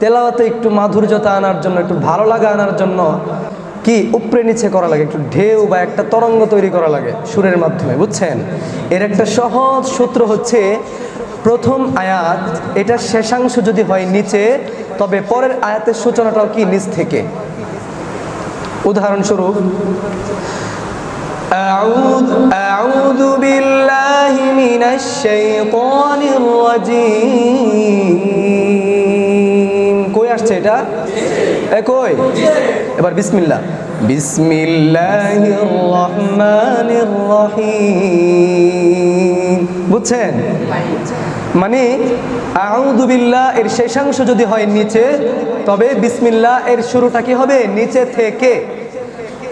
তেলাওয়াতে একটু মাধুর্যতা আনার জন্য একটু ভালো লাগা আনার জন্য কি উপরে নিচে করা লাগে একটু ঢেউ বা একটা তরঙ্গ তৈরি করা লাগে সুরের মাধ্যমে বুঝছেন এর একটা সহজ সূত্র হচ্ছে প্রথম আয়াত এটা শেষাংশ যদি হয় নিচে তবে পরের আয়াতের সূচনাটাও কি নিচ থেকে উদাহরণস্বরূপ أعوذ, أعوذ بالله من الشيطان الرجيم কই আসছে এটা? এ কই? এবার রহিম বুঝছেন? মানে আউযু বিল্লাহ এর শেষাংশ যদি হয় নিচে, তবে বিসমিল্লাহ এর শুরুটা কি হবে? নিচে থেকে।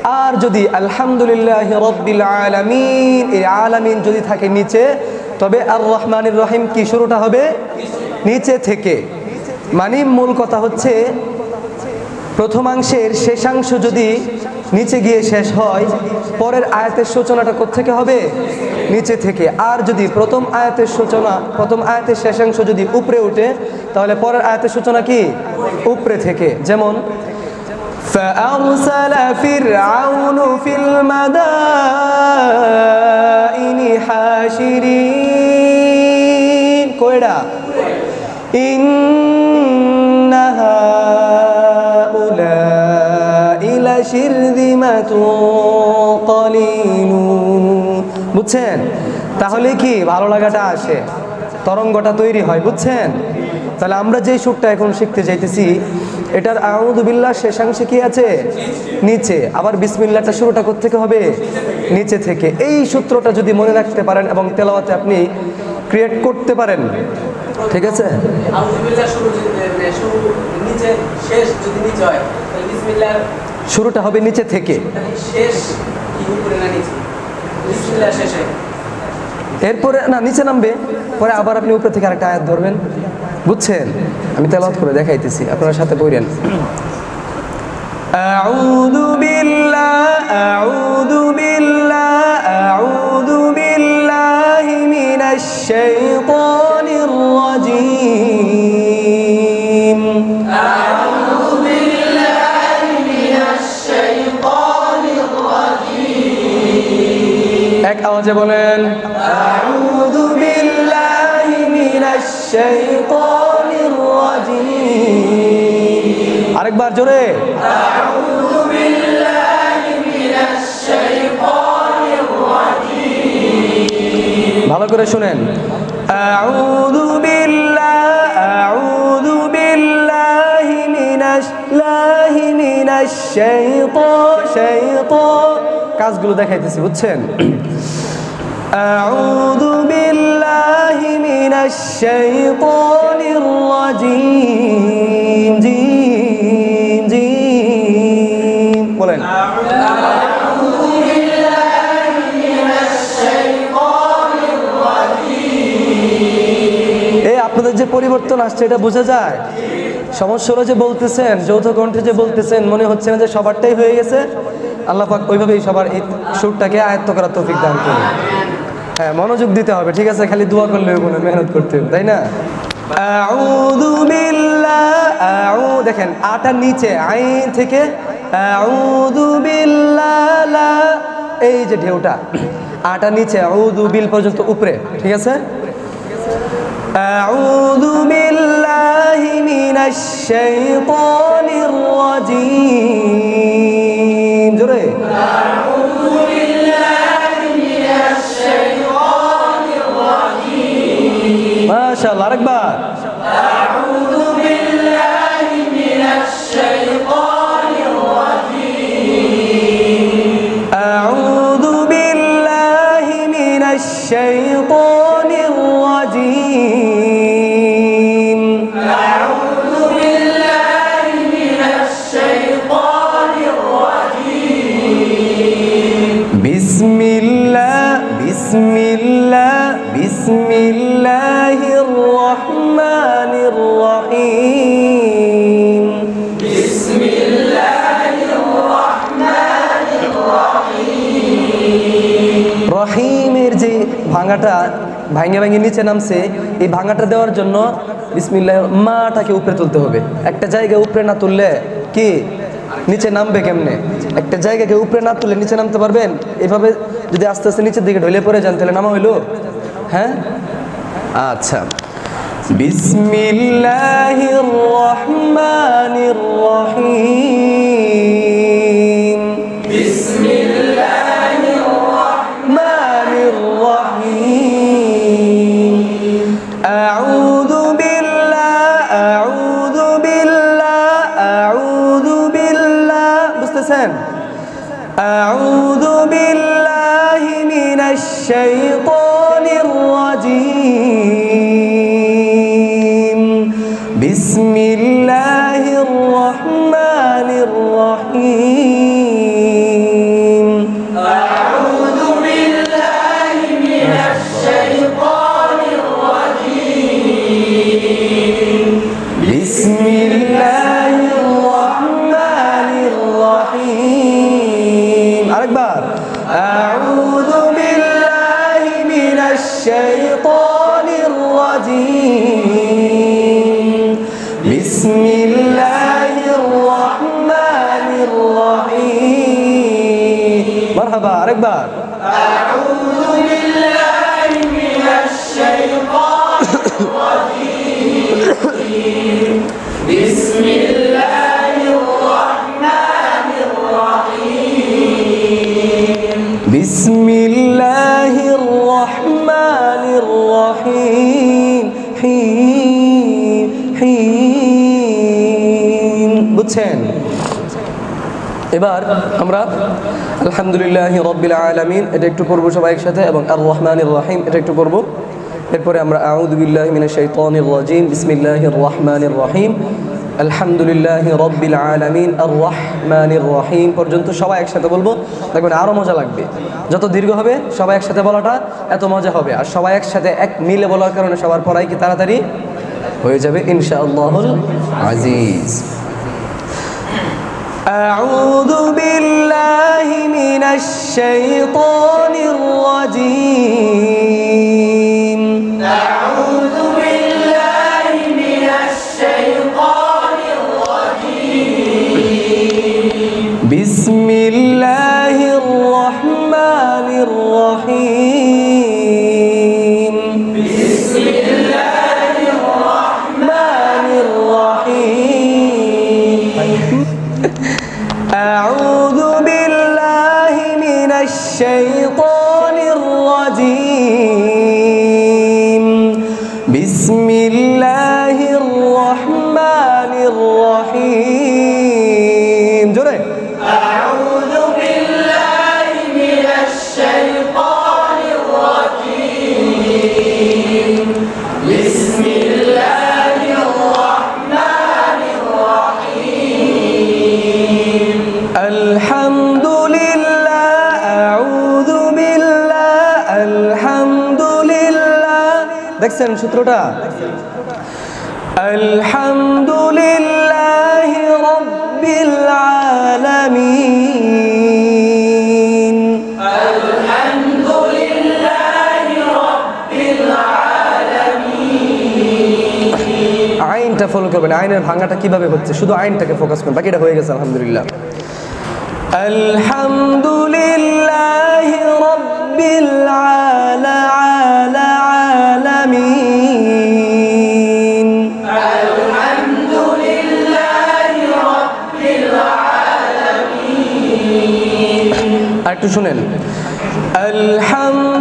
আর যদি আলহামদুলিল্লাহ রব্বিল আলামিন, এই আলামিন যদি থাকে নিচে, তবে আর রহমানির রহিম কি শুরুটা হবে? নিচে থেকে। মানে মূল কথা হচ্ছে প্রথমাংশের শেষাংশ যদি নিচে গিয়ে শেষ হয় পরের আয়াতের সূচনাটা থেকে হবে নিচে থেকে আর যদি প্রথম আয়াতের সূচনা প্রথম আয়াতের শেষাংশ যদি উপরে ওঠে তাহলে পরের আয়াতের সূচনা কি উপরে থেকে যেমন فأرسل فرعون في المدائن حاشرين كويدا إن বুঝছেন? তাহলে কি ভালো লাগাটা আসে? তরঙ্গটা তৈরি হয়, বুঝছেন? তাহলে আমরা যে সুরটা এখন শিখতে যাইতেছি, এটার আউদুবিল্লাহ শেষাংশে কি আছে? নিচে। আবার বিসমিল্লাটা শুরুটা থেকে হবে? নিচে থেকে। এই সূত্রটা যদি মনে রাখতে পারেন এবং তেলাওয়াতে আপনি ক্রিয়েট করতে পারেন। ঠিক আছে? শুরু নিচে, শেষ যদি নিচে হয় শুরুটা হবে নিচে থেকে। এরপরে, না, নিচে নামবে। পরে আবার আপনি উপরে থেকে আরেকটা আয়াত ধরবেন। বুঝছেন? আমি তেল করে দেখাইতেছি। আপনার সাথে বইরেন আউদু বিল্লাহ এক আওয়াজে বলেন আউযু বিল্লাহি মিনাশ শাইতানির রাজিম। আরেকবার জোরে। আউযু বিল্লাহি মিনাশ শাইতানির রাজিম। ভালো করে শুনেন। আউযু বিল্লাহ আউযু বিল্লাহি মিনাশ লাহি মিনাশ শাইতান শাইতান। কাজগুলো দেখাইতেছি বুঝছেন? أعوذ بالله من الشيطان الرجيم جيم جيم বলেন এই আপনাদের যে পরিবর্তন আসছে এটা বোঝা যায় সমস্যা হলো যে বলতেছেন যৌথ কণ্ঠে যে বলতেছেন মনে হচ্ছে না যে সবারটাই হয়ে গেছে আল্লাহ পাক ওইভাবেই সবার এই সুরটাকে আয়ত্ত করার তৌফিক দান করুন হ্যাঁ মনোযোগ দিতে হবে, ঠিক আছে? খালি দোয়া করলে হবে না, মেহনত করতে হবে তাই না? দেখেন, আটা নিচে, আইন থেকে লা এই যে ঢেউটা, আটা নিচে, আউযু বিল পর্যন্ত উপরে, ঠিক আছে? আউযু বিল্লাহি জোরে? ইনশাআল্লাহ আরেকবার। আউযু বিল্লাহি মিনাশ শাইতানির রাজীম بسم الله الرحمن الرحيم بسم الله الرحمن الرحيم রহিমের যে ভাঙাটা ভাঙে ভাঙে নিচে নামছে এই ভাঙাটা দেওয়ার জন্য বিসমিল্লাহ মাটাকে উপরে তুলতে হবে একটা জায়গায় উপরে না তুললে কি নিচে নামবে কেমনে একটা জায়গাকে উপরে না তুললে নিচে নামতে পারবেন এভাবে যদি আস্তে আস্তে নিচের দিকে ঢলে পড়ে যান তাহলে নামা হইলো হ্যাঁ আচ্ছা বিসমিল্লাহির রহমানির রহিম বিসমিল্লাহির রহমানির রহিম আউযু বিল্লাহ আউযু বিল্লাহ আউযু বিল্লাহ বুঝতেছেন আউযু বিল্লাহি মিনাশ শাইতান الرجيم الشيطان الرجيم. بسم الله الرحمن الرحيم. مرحبا ركبار أعوذ বুঝছেন? এবার আমরা আলহামদুলিল্লাহ রব্বিল আলামিন, এটা একটু করব সবাই একসাথে, এবং আর রহমানির রহিম, এটা একটু করব এরপরে আমরা আউযু বিল্লাহি মিনাশ শাইতানির রাজিম, বিসমিল্লাহির রহমানির রহিম। আলহামদুলিল্লাহ রব্বিল আলামিন আর রহমানির রহিম পর্যন্ত সবাই একসাথে বলব। দেখবেন আরও মজা লাগবে। যত দীর্ঘ হবে, সবাই একসাথে বলাটা এত মজা হবে। আর সবাই একসাথে এক মিলে বলার কারণে সবার পড়াই কি তাড়াতাড়ি? হয়ে যাবে ইনশাআল্লাহুল আজিজ أعوذ بالله من الشيطان الرجيم بسم الله الرحمن الرحيم. جري. أعوذ بالله من الشيطان الرجيم. بسم الله দেখছেন সূত্রটা? আলহামদুলিল্লাহ আইনটা ফলো করবেন আইনের ভাঙাটা কীভাবে হচ্ছে? শুধু আইনটাকে ফোকাস করবেন বাকিটা হয়ে গেছে আলহামদুলিল্লাহ। আলহামদুলিল্লাহ রব্বিল আর একটু শুনেন। আলহামদুলিল্লাহ